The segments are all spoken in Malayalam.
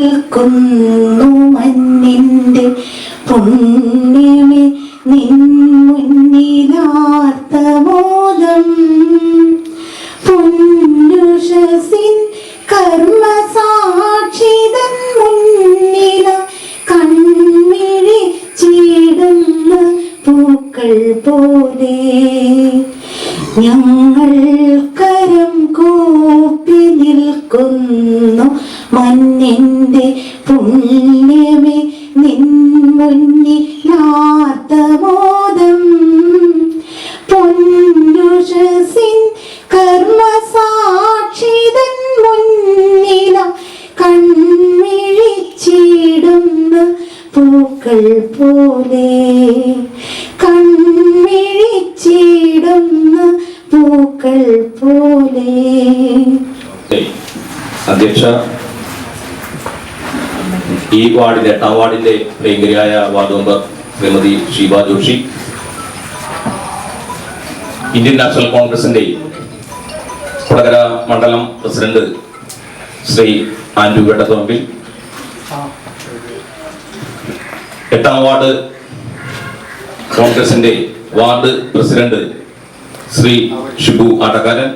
നിൽക്കുന്നു മഞ്ഞിന്റെ പുണ്യമേ നിൻ മുന്നിലാർത്തമോദം വാർഡിന്റെ എട്ടാം വാർഡിന്റെ പ്രിയങ്കരിയായ ward member Shrimati Sheeba Joshi. Indian National കോൺഗ്രസിന്റെ കൊടകര മണ്ഡലം പ്രസിഡന്റ് ശ്രീ ആൻഡു വേട്ടത്തോമ്പിൽ എട്ടാം വാർഡ് കോൺഗ്രസിന്റെ വാർഡ് പ്രസിഡന്റ് ശ്രീ ഷിബു ആട്ടക്കാരൻ.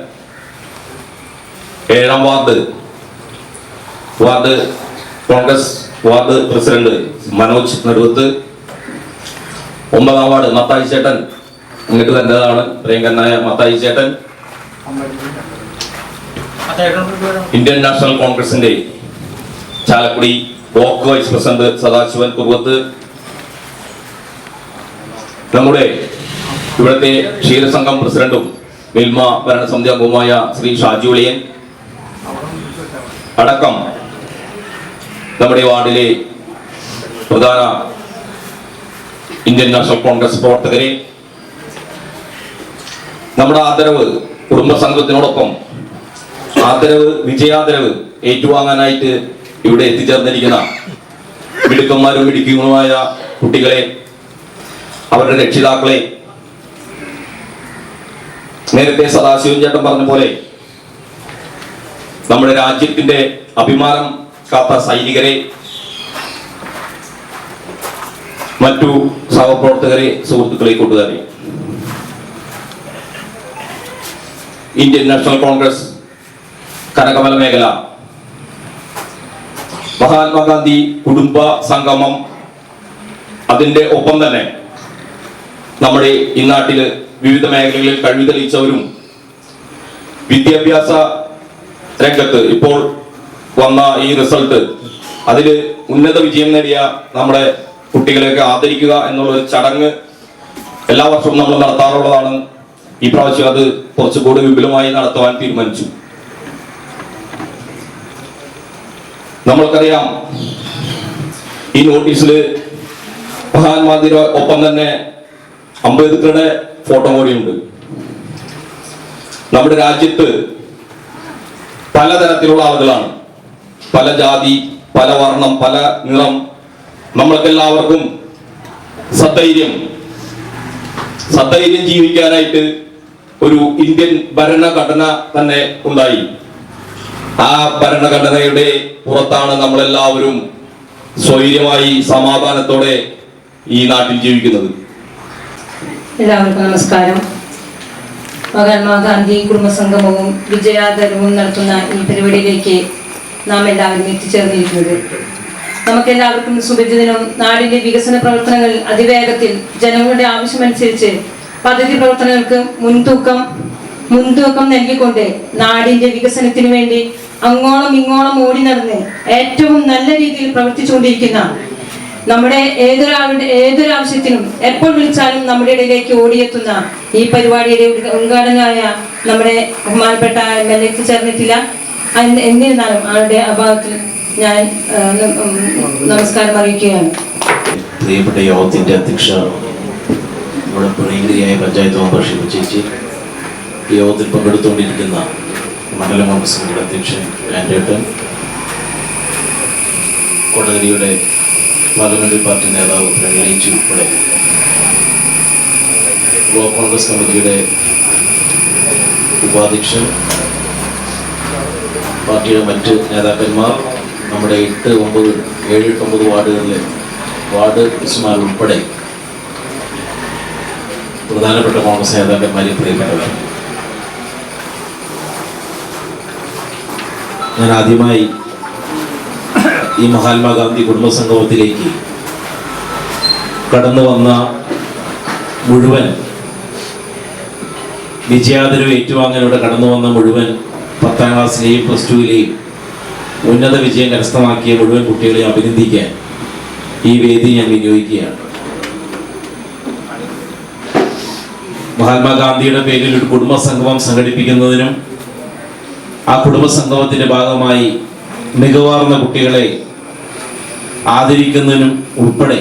ഏഴാം ward ward Congress ward president Manoj Naduvath. ഒമ്പതാം വാർഡ് മത്തായി ചേട്ടൻ. ഇങ്ങോട്ട് തന്നതാണ് പ്രിയങ്കരനായ മത്തായി ചേട്ടൻ. ഇന്ത്യൻ നാഷണൽ കോൺഗ്രസിന്റെ Chalakudy block vice president Sadasivan Kuruvath. നമ്മുടെ ഇവിടുത്തെ ക്ഷീരസംഘം പ്രസിഡന്റും മിൽമ ഭരണസമിതി അംഗവുമായ ശ്രീ ഷാജി ഒളിയൻ. അടക്കം നമ്മുടെ വാർഡിലെ പ്രധാന ഇന്ത്യൻ നാഷണൽ കോൺഗ്രസ് പ്രവർത്തകരെ നമ്മുടെ ആദരവ് കുടുംബ സംഘത്തിനോടൊപ്പം ആദരവ് വിജയാദരവ് ഏറ്റുവാങ്ങാനായിട്ട് ഇവിടെ എത്തിച്ചേർന്നിരിക്കുന്ന മിടുക്കന്മാരും മിടുക്കികളുമായ കുട്ടികളെ അവരുടെ രക്ഷിതാക്കളെ നേരത്തെ സദാശിവൻ ചേട്ടൻ പറഞ്ഞ പോലെ നമ്മുടെ രാജ്യത്തിന്റെ അഭിമാനം കാത്ത സൈനികരെ മറ്റു സഹപ്രവർത്തകരെ സുഹൃത്തുക്കളെ കൂട്ടുകാരെ ഇന്ത്യൻ നാഷണൽ കോൺഗ്രസ് കനകമല മേഖല മഹാത്മാഗാന്ധി കുടുംബ സംഗമം അതിന്റെ ഒപ്പം തന്നെ നമ്മുടെ ഈ വിവിധ മേഖലകളിൽ കഴിവ് തെളിയിച്ചവരും വിദ്യാഭ്യാസ രംഗത്ത് ഇപ്പോൾ വന്ന ഈ റിസൾട്ട് അതിൽ ഉന്നത വിജയം നേടിയ നമ്മുടെ കുട്ടികളെയൊക്കെ ആദരിക്കുക എന്നുള്ള ഒരു ചടങ്ങ് എല്ലാ വർഷവും നമ്മൾ നടത്താറുള്ളതാണ്. ഈ പ്രാവശ്യം അത് കുറച്ചുകൂടി വിപുലമായി നടത്തുവാൻ തീരുമാനിച്ചു. നമ്മൾക്കറിയാം ഈ നോട്ടീസിൽ മഹാത്മാഗാന്ധിയുടെ ഒപ്പം തന്നെ അംബേദ്കറുടെ ഫോട്ടോ കൂടിയുണ്ട്. നമ്മുടെ രാജ്യത്ത് പലതരത്തിലുള്ള ആളുകളാണ്. പല ജാതി പല വർണം പല നിറം. നമ്മൾക്കെല്ലാവർക്കും സധൈര്യം. സധൈര്യം ജീവിക്കാനായിട്ട് ഒരു ഇന്ത്യൻ ഭരണഘടന തന്നെ ഉണ്ടായി. ആ ഭരണഘടനയുടെ പുറത്താണ് നമ്മളെല്ലാവരും സ്വൈര്യമായി സമാധാനത്തോടെ ഈ നാട്ടിൽ ജീവിക്കുന്നത്. എല്ലാവർക്കും നമസ്കാരം. മഹാത്മാഗാന്ധി കുടുംബസംഗമവും വിജയാദരവും നടത്തുന്ന ഈ പരിപാടിയിലേക്ക് നാം എല്ലാവരും എത്തിച്ചേർന്നിരിക്കുന്നത്. നമുക്കെല്ലാവർക്കും സുപരിചിതനും നാടിന്റെ വികസന പ്രവർത്തനങ്ങൾ അതിവേഗത്തിൽ ജനങ്ങളുടെ ആവശ്യമനുസരിച്ച് പദ്ധതി പ്രവർത്തനങ്ങൾക്ക് മുൻതൂക്കം മുൻതൂക്കം നൽകിക്കൊണ്ട് നാടിന്റെ വികസനത്തിന് വേണ്ടി അങ്ങോളം ഇങ്ങോളം ഓടി നടന്ന് ഏറ്റവും നല്ല രീതിയിൽ പ്രവർത്തിച്ചുകൊണ്ടിരിക്കുന്ന നമ്മുടെ ഏതൊരാളുടെ ഏതൊരാവശ്യത്തിനും എപ്പോൾ വിളിച്ചാലും നമ്മുടെ ഇടയിലേക്ക് ഓടിയെത്തുന്ന ഈ പരിപാടിയുടെ ഉദ്ഘാടനമായ നമ്മുടെ ബഹുമാനപ്പെട്ട എം എൽ എ എത്തിച്ചേർന്നിട്ടില്ല അന്ന് എന്നിരുന്നാലും ആളുടെ അഭാവത്തിൽ ഞാൻ നമസ്കാരം അറിയിക്കുകയാണ്. പ്രിയപ്പെട്ട യോഗത്തിന്റെ അധ്യക്ഷ നമ്മുടെ പ്രിയങ്കരിയായ പഞ്ചായത്ത് മെമ്പർ ഷിബു ചേച്ചി യോഗത്തിൽ പങ്കെടുത്തുകൊണ്ടിരിക്കുന്ന മണ്ഡല കോൺഗ്രസ് അധ്യക്ഷൻ ആൻഡേട്ടൻ കോടതിയുടെ പാർലമെന്ററി പാർട്ടി നേതാവ് പ്രകടിച്ചു ഉൾപ്പെടെ ബ്ലോക്ക് കോൺഗ്രസ് കമ്മിറ്റിയുടെ ഉപാധ്യക്ഷൻ പാർട്ടിയുടെ മറ്റ് നേതാക്കന്മാർ നമ്മുടെ എട്ട് ഒമ്പത് ഏഴ് എട്ട് ഒമ്പത് വാർഡുകളിലെ വാർഡ് മിസ്സുമാർ ഉൾപ്പെടെ പ്രധാനപ്പെട്ട കോൺഗ്രസ് നേതാക്കന്മാരെ പ്രിയപ്പെട്ടവർ. ഞാൻ ആദ്യമായി ഈ മഹാത്മാഗാന്ധി കുടുംബ സംഗമത്തിലേക്ക് കടന്നു വന്ന മുഴുവൻ വിജയാദരവ് ഏറ്റുവാങ്ങലോടെ കടന്നു വന്ന മുഴുവൻ പത്താം ക്ലാസ്സിലെയും പ്ലസ് ടുവിലെയും ഉന്നത വിജയം കരസ്ഥമാക്കിയ മുഴുവൻ കുട്ടികളെ അഭിനന്ദിക്കാൻ ഈ വേദി ഞാൻ വിനിയോഗിക്കുകയാണ്. മഹാത്മാഗാന്ധിയുടെ പേരിൽ ഒരു കുടുംബസംഗമം സംഘടിപ്പിക്കുന്നതിനും ആ കുടുംബസംഗമത്തിന്റെ ഭാഗമായി മികവാർന്ന കുട്ടികളെ ആദരിക്കുന്നതിനും ഉൾപ്പെടെ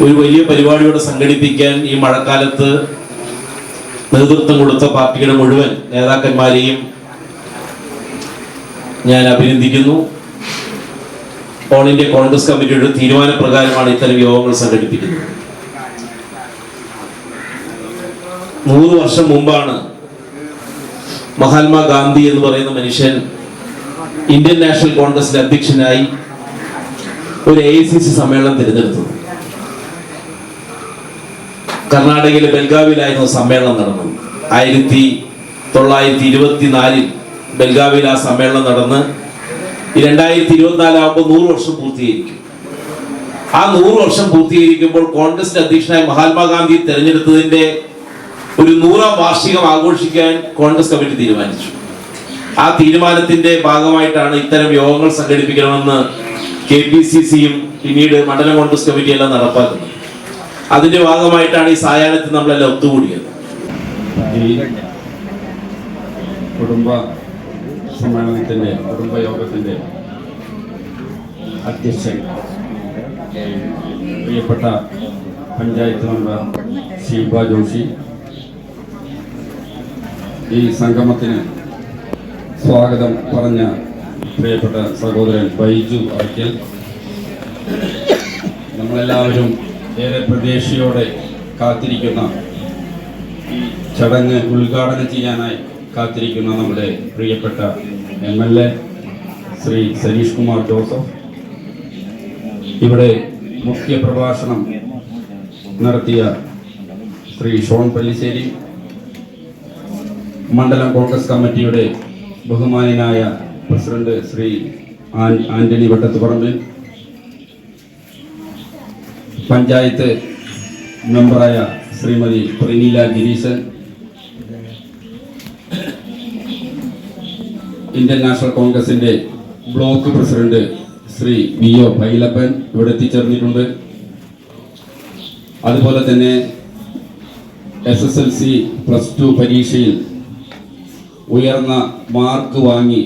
ഒരു വലിയ പരിപാടിയോടെ സംഘടിപ്പിക്കാൻ ഈ മഴക്കാലത്ത് നേതൃത്വം കൊടുത്ത പാർട്ടിയുടെ മുഴുവൻ നേതാക്കന്മാരെയും ഞാൻ അഭിനന്ദിക്കുന്നു. ഓൾ ഇന്ത്യ കോൺഗ്രസ് കമ്മിറ്റിയുടെ തീരുമാനപ്രകാരമാണ് ഇത്തരം യോഗങ്ങൾ സംഘടിപ്പിക്കുന്നത്. നൂറ് വർഷം മുമ്പാണ് മഹാത്മാഗാന്ധി എന്ന് പറയുന്ന മനുഷ്യൻ ഇന്ത്യൻ നാഷണൽ കോൺഗ്രസിന്റെ അധ്യക്ഷനായി ഒരു എ സമ്മേളനം തിരഞ്ഞെടുത്തത്. കർണാടകയിലെ ബെൽഗാവിയിലായിരുന്നു സമ്മേളനം നടന്നത്. ആയിരത്തി തൊള്ളായിരത്തി ഇരുപത്തിനാലിൽ ബെൽഗാവിയിൽ ആ സമ്മേളനം നടന്ന് രണ്ടായിരത്തി ഇരുപത്തിനാലാകുമ്പോൾ നൂറ് വർഷം പൂർത്തീകരിക്കും. ആ നൂറ് വർഷം പൂർത്തീകരിക്കുമ്പോൾ കോൺഗ്രസിന്റെ അധ്യക്ഷനായ മഹാത്മാഗാന്ധി തെരഞ്ഞെടുത്തതിന്റെ ഒരു നൂറാം വാർഷികം ആഘോഷിക്കാൻ കോൺഗ്രസ് കമ്മിറ്റി തീരുമാനിച്ചു. ആ തീരുമാനത്തിന്റെ ഭാഗമായിട്ടാണ് ഇത്തരം യോഗങ്ങൾ സംഘടിപ്പിക്കണമെന്ന് കെ പി സി സിയും പിന്നീട് മണ്ഡലം കോൺഗ്രസ് കമ്മിറ്റി എല്ലാം നടപ്പാക്കുന്നത്. അതിന്റെ ഭാഗമായിട്ടാണ് ഈ സായാഹ്നത്തിൽ നമ്മളെല്ലാം ഒത്തുകൂടിയത്. കുടുംബ സമ്മേളനത്തിന്റെ കുടുംബയോഗത്തിന്റെ അധ്യക്ഷൻ പ്രിയപ്പെട്ട പഞ്ചായത്ത് മെമ്പർ ശിൽപ ജോഷി ഈ സംഗമത്തിന് സ്വാഗതം പറഞ്ഞ പ്രിയപ്പെട്ട സഹോദരൻ ബൈജു അറയ്ക്കൽ. നമ്മളെല്ലാവരും ഏറെ പ്രതീക്ഷയോടെ കാത്തിരിക്കുന്ന ഈ ചടങ്ങ് ഉദ്ഘാടനം ചെയ്യാനായി കാത്തിരിക്കുന്ന നമ്മുടെ പ്രിയപ്പെട്ട M L A Shri Saneesh Kumar Joseph. ഇവിടെ മുഖ്യ പ്രഭാഷണം നടത്തിയ ശ്രീ ഷോൺ പല്ലിശ്ശേരി. മണ്ഡലം കോൺഗ്രസ് കമ്മിറ്റിയുടെ ബഹുമാനായ പ്രസിഡന്റ് ശ്രീ ആന്റണി വട്ടത്തുപറമ്പിൽ. പഞ്ചായത്ത് മെമ്പറായ ശ്രീമതി പ്രിനീല ഗിരീശൻ ഇന്ത്യൻ നാഷണൽ കോൺഗ്രസിന്റെ block president Shri V O Bhailappan ഇവിടെ എത്തിച്ചേർന്നിട്ടുണ്ട്. അതുപോലെ തന്നെ S S L C plus two പരീക്ഷയിൽ ഉയർന്ന മാർക്ക് വാങ്ങി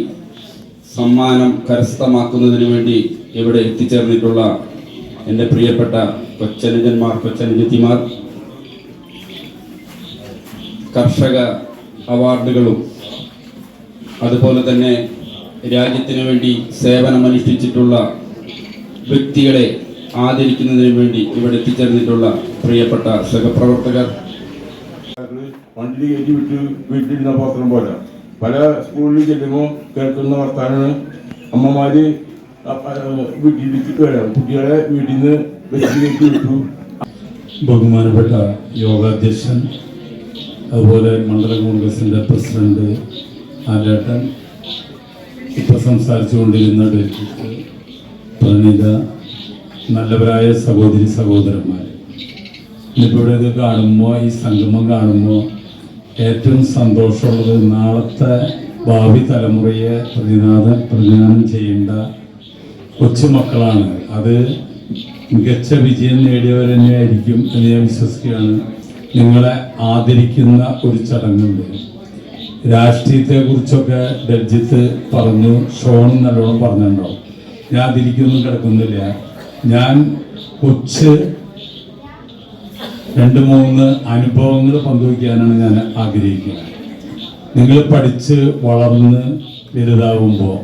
സമ്മാനം കരസ്ഥമാക്കുന്നതിന് വേണ്ടി ഇവിടെ എത്തിച്ചേർന്നിട്ടുള്ള എന്റെ പ്രിയപ്പെട്ട കൊച്ചനുജന്മാർ കൊച്ചനുജത്തിമാർ കർഷക അവാർഡുകളും അതുപോലെ തന്നെ രാജ്യത്തിനു വേണ്ടി സേവനമനുഷ്ഠിച്ചിട്ടുള്ള വ്യക്തികളെ ആദരിക്കുന്നതിന് വേണ്ടി ഇവിടെ എത്തിച്ചേർന്നിട്ടുള്ള പ്രിയപ്പെട്ട സഹപ്രവർത്തകർ. വണ്ടി കയറ്റി വിട്ട് വീട്ടിലിരുന്ന പാത്രം പോലെ. പല സ്കൂളിൽ ചെല്ലുമ്പോൾ കേൾക്കുന്ന വർത്താനാണ്. അമ്മമാര് വീട്ടിലേക്ക് വരാം കുട്ടികളെ വീട്ടിൽ നിന്ന് ബഹുമാനപ്പെട്ട യോഗാധ്യക്ഷൻ അതുപോലെ മണ്ഡലം കോൺഗ്രസിന്റെ പ്രസിഡന്റ് ആലേട്ടൻ ഇപ്പോൾ സംസാരിച്ചുകൊണ്ടിരുന്ന ഡെലിഗേറ്റ് പ്രണീത നല്ലവരായ സഹോദരി സഹോദരന്മാർ ഇന്നിപ്പോൾ ഇവിടെ ഇത് കാണുമ്പോൾ ഈ സംഗമം കാണുമ്പോൾ ഏറ്റവും സന്തോഷമുള്ളത് നാളത്തെ ഭാവി തലമുറയെ പ്രതിനാഥ പ്രതിദാനം ചെയ്യേണ്ട കൊച്ചുമക്കളാണ്. അത് മികച്ച വിജയം നേടിയവർ തന്നെയായിരിക്കും എന്ന് ഞാൻ വിശ്വസിക്കുകയാണ്. നിങ്ങളെ ആദരിക്കുന്ന ഒരു ചടങ്ങുണ്ട്. രാഷ്ട്രീയത്തെക്കുറിച്ചൊക്കെ ഡൽജിത്ത് പറഞ്ഞു ഷോൺ നല്ലോണം പറഞ്ഞിട്ടുണ്ടാവും. ഞാൻ അതിരിക്കൊന്നും കിടക്കുന്നില്ല. ഞാൻ കൊച്ച് രണ്ട് മൂന്ന് അനുഭവങ്ങൾ പങ്കുവയ്ക്കാനാണ് ഞാൻ ആഗ്രഹിക്കുന്നത്. നിങ്ങൾ പഠിച്ച് വളർന്ന് വലുതാവുമ്പോൾ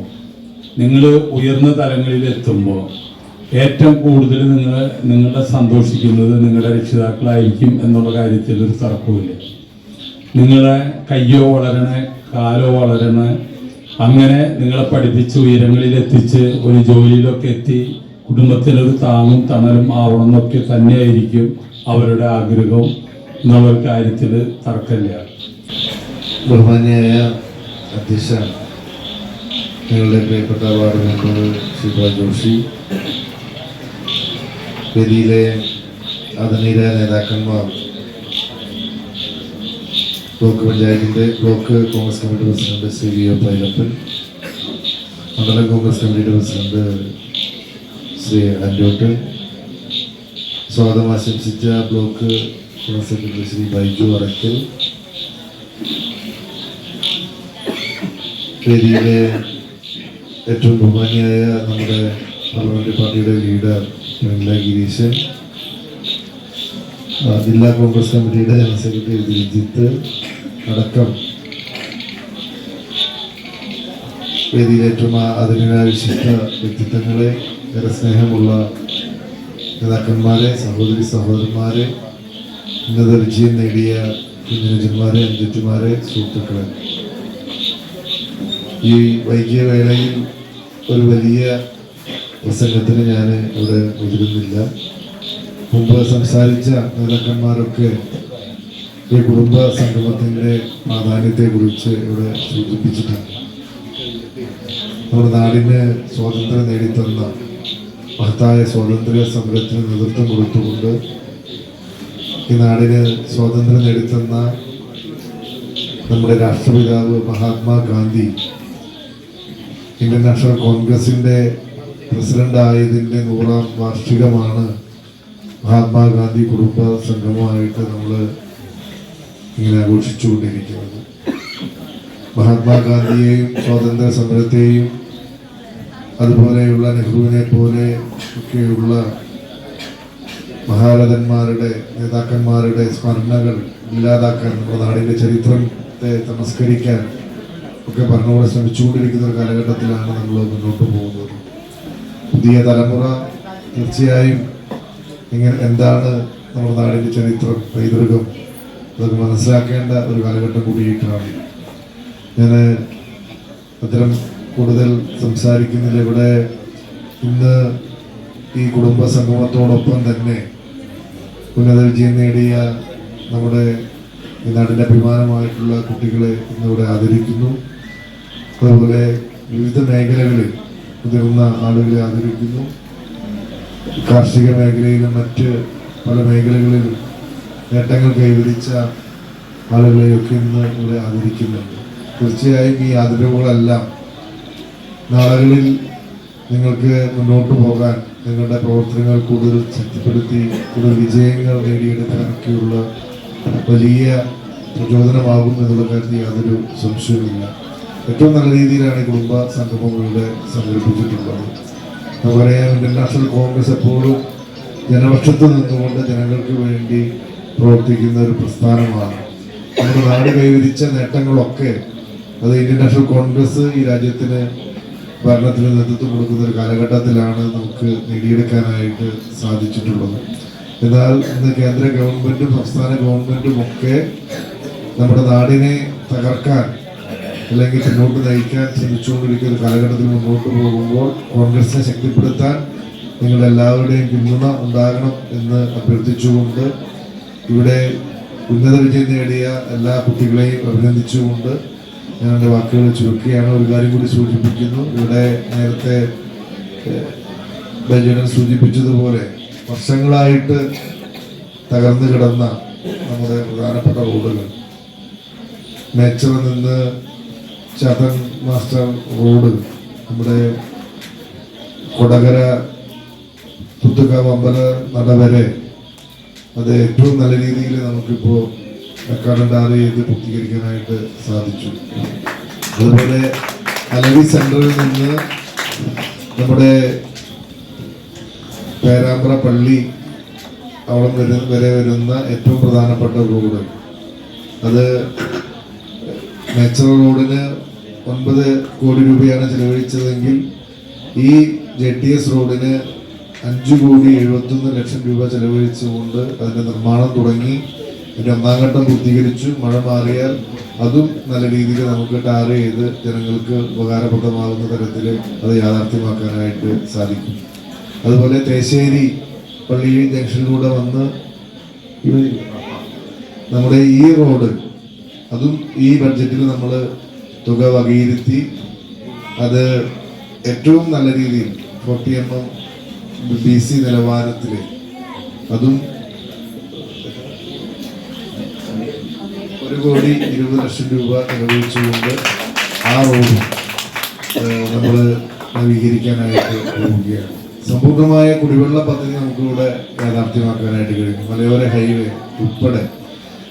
നിങ്ങൾ ഉയർന്ന തലങ്ങളിൽ എത്തുമ്പോൾ ഏറ്റവും കൂടുതൽ നിങ്ങൾ നിങ്ങളെ സന്തോഷിക്കുന്നത് നിങ്ങളുടെ രക്ഷിതാക്കളായിരിക്കും എന്നുള്ള കാര്യത്തിൽ ഒരു തർക്കവുമില്ല. നിങ്ങളെ കയ്യോ വളരണ കാലോ വളരണ അങ്ങനെ നിങ്ങളെ പഠിപ്പിച്ച് ഉയരങ്ങളിൽ എത്തിച്ച് ഒരു ജോലിയിലൊക്കെ എത്തി കുടുംബത്തിനൊരു താങ്ങും തണലും ആവണം എന്നൊക്കെ തന്നെയായിരിക്കും അവരുടെ ആഗ്രഹം എന്നുള്ള കാര്യത്തിൽ തർക്കമില്ല. ബഹുമാന്യായ അധ്യക്ഷ ഞങ്ങളുടെ പ്രിയപ്പെട്ട വാർഡ് മെമ്പർ ശിവ ജോഷി വേദിയിലെ ആദരണീയ നേതാക്കന്മാർ ബ്ലോക്ക് പഞ്ചായത്തിന്റെ block Congress committee president C V O Pailappan മണ്ഡലം കോൺഗ്രസ് കമ്മിറ്റിയുടെ പ്രസിഡന്റ് ശ്രീ അൻഡോട്ട് സ്വാഗതം ആശംസിച്ച block Congress secretary Shri Baiju Arakkal വേദിയിലെ ഏറ്റവും ബഹുമാനിയായ നമ്മുടെ പാർലമെന്റ് പാർട്ടിയുടെ ലീഡർ വെങ്കല ഗിരീശൻ ജില്ലാ കോൺഗ്രസ് കമ്മിറ്റിയുടെ ജനറൽ സെക്രട്ടറി ദിൽജിത്ത് അടക്കം വേദിയിലേറ്റുന്ന അതിനായ വിശിഷ്ട വ്യക്തിത്വങ്ങളെ ഏറെ സ്നേഹമുള്ള നേതാക്കന്മാരെ സഹോദരി സഹോദരന്മാരെ ഉന്നത വിജയം നേടിയ കുഞ്ഞുജന്മാരെ അഞ്ചുമാരെ സുഹൃത്തുക്കളെ. ഈ വൈകിയ വേളയിൽ ഒരു വലിയ പ്രസംഗത്തിന് ഞാൻ ഇവിടെ മുതിരുന്നില്ല. മുമ്പ് സംസാരിച്ച നേതാക്കന്മാരൊക്കെ ഈ കുടുംബ സംഗമത്തിന്റെ പ്രാധാന്യത്തെക്കുറിച്ച് ഇവിടെ സൂചിപ്പിച്ചിട്ടുണ്ട്. നമ്മുടെ നാടിന് സ്വാതന്ത്ര്യം നേടിത്തന്ന മഹത്തായ സ്വാതന്ത്ര്യ സമരത്തിന് നേതൃത്വം കൊടുത്തുകൊണ്ട് ഈ നാടിന് സ്വാതന്ത്ര്യം നേടിത്തന്ന നമ്മുടെ രാഷ്ട്രപിതാവ് മഹാത്മാഗാന്ധി ഇന്ത്യൻ നാഷണൽ കോൺഗ്രസിന്റെ പ്രസിഡന്റ് ആയതിന്റെ നൂറാം വാർഷികമാണ് മഹാത്മാഗാന്ധി കുടുംബ സംഘമായിട്ട് നമ്മൾ ഇങ്ങനെ ആഘോഷിച്ചുകൊണ്ടിരിക്കുന്നത്. മഹാത്മാഗാന്ധിയെയും സ്വാതന്ത്ര്യ സമരത്തെയും അതുപോലെയുള്ള നെഹ്റുവിനെ പോലെ ഒക്കെയുള്ള മഹാരഥന്മാരുടെ നേതാക്കന്മാരുടെ സ്മരണകൾ ഇല്ലാതാക്കാൻ നമ്മുടെ നാടിന്റെ ചരിത്രത്തെ തമസ്കരിക്കാൻ ഒക്കെ ഭരണകൂടം ശ്രമിച്ചുകൊണ്ടിരിക്കുന്ന ഒരു കാലഘട്ടത്തിലാണ് നമ്മൾ മുന്നോട്ട് പോകുന്നത്. പുതിയ തലമുറ തീർച്ചയായും ഇങ്ങനെ എന്താണ് നമ്മുടെ നാടിന്റെ ചരിത്രം പൈതൃകം? അതൊക്കെ മനസ്സിലാക്കേണ്ട ഒരു കാലഘട്ടം കൂടിയിട്ടാണ് ഞാൻ അത്തരം കൂടുതൽ സംസാരിക്കുന്നില്ല ഇവിടെ ഇന്ന് ഈ കുടുംബ സംഗമത്തോടൊപ്പം തന്നെ ഉന്നത വിജയം നേടിയ നമ്മുടെ ഈ നാടിന്റെ അഭിമാനമായിട്ടുള്ള കുട്ടികളെ ഇന്നിവിടെ ആദരിക്കുന്നു. അതുപോലെ വിവിധ മേഖലകളിൽ മുതിർന്ന ആളുകളെ ആദരിക്കുന്നു. കാർഷിക മേഖലയിലും മറ്റ് പല മേഖലകളിലും നേട്ടങ്ങൾ കൈവരിച്ച ആളുകളെയൊക്കെ ഇന്ന് ഇവിടെ ആദരിക്കുന്നുണ്ട്. തീർച്ചയായും ഈ ആദരവുകളെല്ലാം നാളുകളിൽ നിങ്ങൾക്ക് മുന്നോട്ട് പോകാൻ നിങ്ങളുടെ പ്രവർത്തനങ്ങൾ കൂടുതൽ ശക്തിപ്പെടുത്തി കൂടുതൽ വിജയങ്ങൾ നേടിയെടുക്കാനൊക്കെയുള്ള വലിയ പ്രചോദനമാകും എന്നുള്ള കാര്യത്തിൽ യാതൊരു സംശയവുമില്ല. ഏറ്റവും നല്ല രീതിയിലാണ് ഈ കുടുംബ സംഗമങ്ങളുടെ സംഘടിപ്പിച്ചിട്ടുള്ളത്. നമുക്കറിയാം ഇന്ത്യൻ നാഷണൽ കോൺഗ്രസ് എപ്പോഴും ജനപക്ഷത്ത് നിന്നുകൊണ്ട് ജനങ്ങൾക്ക് വേണ്ടി പ്രവർത്തിക്കുന്ന ഒരു പ്രസ്ഥാനമാണ്. നമ്മുടെ നാട് കൈവരിച്ച നേട്ടങ്ങളൊക്കെ അത് ഇന്ത്യൻ നാഷണൽ കോൺഗ്രസ് ഈ രാജ്യത്തിന് ഭരണത്തിന് നേതൃത്വം കൊടുക്കുന്ന ഒരു കാലഘട്ടത്തിലാണ് നമുക്ക് നേടിയെടുക്കാനായിട്ട് സാധിച്ചിട്ടുള്ളത്. എന്നാൽ ഇന്ന് കേന്ദ്ര ഗവൺമെന്റും സംസ്ഥാന ഗവൺമെന്റും ഒക്കെ നമ്മുടെ നാടിനെ തകർക്കാൻ അല്ലെങ്കിൽ പിന്നോട്ട് നയിക്കാൻ ശ്രമിച്ചുകൊണ്ടിരിക്കുന്ന കാലഘട്ടത്തിൽ മുന്നോട്ട് പോകുമ്പോൾ കോൺഗ്രസിനെ ശക്തിപ്പെടുത്താൻ നിങ്ങളെല്ലാവരുടെയും പിന്തുണ ഉണ്ടാകണം എന്ന് അഭ്യർത്ഥിച്ചുകൊണ്ട് ഇവിടെ ഉന്നത വിജയം നേടിയ എല്ലാ കുട്ടികളെയും അഭിനന്ദിച്ചുകൊണ്ട് ഞാൻ എന്റെ വാക്കുകൾ ചുരുക്കുകയാണ് ഒരു കാര്യം കൂടി സൂചിപ്പിക്കുന്നു. ഇവിടെ നേരത്തെ ബജനൻ സൂചിപ്പിച്ചതുപോലെ വർഷങ്ങളായിട്ട് തകർന്നു കിടന്ന നമ്മുടെ പ്രധാനപ്പെട്ട റോഡുകൾ. മേച്ചറിൽ നിന്ന് ചതൻ മാസ്റ്റർ റോഡ് നമ്മുടെ കൊടകര പുത്തുക്കാവ് അമ്പല നട വരെ അത് ഏറ്റവും നല്ല രീതിയിൽ നമുക്കിപ്പോൾ കടണ്ടാറ് ചെയ്ത് പൂർത്തീകരിക്കാനായിട്ട് സാധിച്ചു. അതുപോലെ അലവി സെന്ററിൽ നിന്ന് നമ്മുടെ പേരാമ്പ്ര പള്ളി അവിടെ വരെ വരെ വരുന്ന ഏറ്റവും പ്രധാനപ്പെട്ട റോഡ്. അത് നാച്ചുറൽ റോഡിന് ഒൻപത് കോടി രൂപയാണ് ചെലവഴിച്ചതെങ്കിൽ ഈ ജെ ടി എസ് റോഡിന് അഞ്ച് കോടി എഴുപത്തൊന്ന് ലക്ഷം രൂപ ചെലവഴിച്ചുകൊണ്ട് അതിന്റെ നിർമ്മാണം തുടങ്ങി. അതിന്റെ ഒന്നാം ഘട്ടം പൂർത്തീകരിച്ചു. മഴ മാറിയാൽ അതും നല്ല രീതിയിൽ നമുക്ക് ടാർ ചെയ്ത് ജനങ്ങൾക്ക് ഉപകാരപ്രദമാകുന്ന തരത്തിൽ അത് യാഥാർത്ഥ്യമാക്കാനായിട്ട് സാധിക്കും. അതുപോലെ തേശ്ശേരി പള്ളി ജംഗ്ഷനിലൂടെ വന്ന് നമ്മുടെ ഈ റോഡ് അതും ഈ ബഡ്ജറ്റിൽ നമ്മൾ തുക വകയിരുത്തി അത് ഏറ്റവും നല്ല രീതിയിൽ forty M M B C നിലവാരത്തിൽ അതും ഒരു കോടി ഇരുപത് ലക്ഷം രൂപ ചെലവഴിച്ചുകൊണ്ട് ആ റോഡ് നമ്മൾ നവീകരിക്കാനായിട്ട് പോവുകയാണ്. സമ്പൂർണമായ കുടിവെള്ള പദ്ധതി നമുക്കിവിടെ യാഥാർത്ഥ്യമാക്കാനായിട്ട് കഴിഞ്ഞു. മലയോര ഹൈവേ ഉൾപ്പെടെ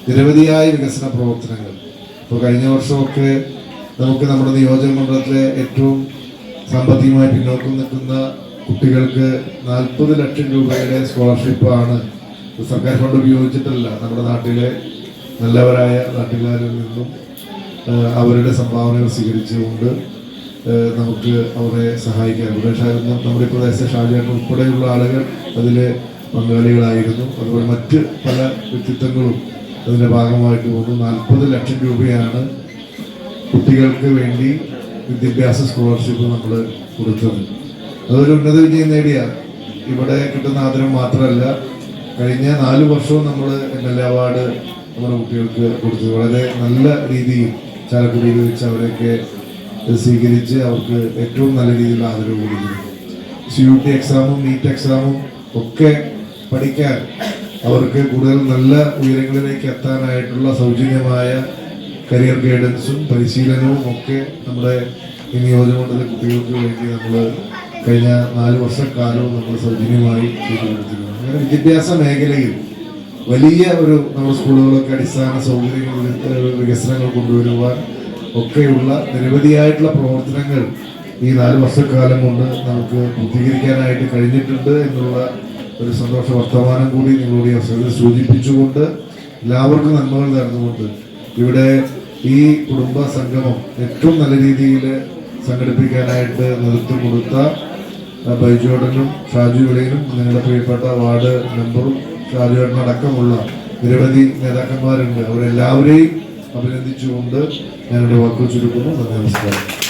നിരവധിയായ വികസന പ്രവർത്തനങ്ങൾ. ഇപ്പോൾ കഴിഞ്ഞ വർഷമൊക്കെ നമുക്ക് നമ്മുടെ നിയോജക മണ്ഡലത്തിലെ ഏറ്റവും സാമ്പത്തികമായി പിന്നോക്കം നിൽക്കുന്ന കുട്ടികൾക്ക് നാൽപ്പത് ലക്ഷം രൂപയുടെ സ്കോളർഷിപ്പാണ് സർക്കാർ ഫണ്ട് ഉപയോഗിച്ചിട്ടല്ല നമ്മുടെ നാട്ടിലെ നല്ലവരായ നാട്ടുകാരിൽ നിന്നും അവരുടെ സംഭാവനകൾ സ്വീകരിച്ചുകൊണ്ട് നമുക്ക് അവരെ സഹായിക്കാൻ. ഇവിടെ നമ്മുടെ പ്രദേശത്തെ ഷാജാൻ ഉൾപ്പെടെയുള്ള ആളുകൾ അതിലെ പങ്കാളികളായിരുന്നു. അതുപോലെ മറ്റ് പല വ്യക്തിത്വങ്ങളും അതിന്റെ ഭാഗമായിട്ട് തോന്നുന്നു നാൽപ്പത് ലക്ഷം രൂപയാണ് കുട്ടികൾക്ക് വേണ്ടി വിദ്യാഭ്യാസ സ്കോളർഷിപ്പ് നമ്മൾ കൊടുത്തത്. അതൊരു ഉന്നത വിജയം നേടിയ ഇവിടെ കിട്ടുന്ന ആദരം മാത്രമല്ല കഴിഞ്ഞ നാല് വർഷവും നമ്മൾ എം എൽ എ അവാർഡ് നമ്മുടെ കുട്ടികൾക്ക് കൊടുത്തു വളരെ നല്ല രീതിയിൽ ചാലക്കുടിയിൽ വെച്ച് അവരെയൊക്കെ സ്വീകരിച്ച് അവർക്ക് ഏറ്റവും നല്ല രീതിയിലുള്ള ആദരവ് കൊടുക്കുന്നു സി യു ടി എക്സാമും നീറ്റ് എക്സാമും ഒക്കെ പഠിക്കാൻ അവർക്ക് കൂടുതൽ നല്ല ഉയരങ്ങളിലേക്ക് എത്താനായിട്ടുള്ള സൗജന്യമായ കരിയർ ഗൈഡൻസും പരിശീലനവും ഒക്കെ നമ്മുടെ ഈ നിയോജകമണ്ഡലത്തിലെ കുട്ടികൾക്ക് വേണ്ടി നമ്മൾ കഴിഞ്ഞ നാല് വർഷക്കാലവും നമ്മൾ സൗജന്യമായി ചെയ്തു കൊടുത്തിരുന്നു അങ്ങനെ വിദ്യാഭ്യാസ മേഖലയിൽ വലിയ ഒരു നമ്മുടെ സ്കൂളുകളൊക്കെ അടിസ്ഥാന സൗകര്യങ്ങൾ വിക- വികസനങ്ങൾ കൊണ്ടുവരുവാൻ ഒക്കെയുള്ള നിരവധിയായിട്ടുള്ള പ്രവർത്തനങ്ങൾ ഈ നാല് വർഷക്കാലം കൊണ്ട് നമുക്ക് പൂർത്തീകരിക്കാനായിട്ട് കഴിഞ്ഞിട്ടുണ്ട് എന്നുള്ള ഒരു സന്തോഷ വർത്തമാനം കൂടി നിങ്ങളോട് ഈ അവസരത്തിൽ സൂചിപ്പിച്ചുകൊണ്ട് എല്ലാവർക്കും നന്മകൾ നേർന്നുകൊണ്ട് ഇവിടെ ഈ കുടുംബ സംഗമം ഏറ്റവും നല്ല രീതിയിൽ സംഘടിപ്പിക്കാനായിട്ട് നേതൃത്വം കൊടുത്ത ബൈജോടനും ഷാജു വിളയനും നിങ്ങളുടെ പ്രിയപ്പെട്ട വാർഡ് മെമ്പറും ഷാജു അടക്കമുള്ള നിരവധി നേതാക്കന്മാരുണ്ട്. അവരെല്ലാവരെയും അഭിനന്ദിച്ചുകൊണ്ട് ഞാനിവിടെ വാക്കുകൾ ചുരുക്കുന്നു നന്ദി നമസ്കാരം.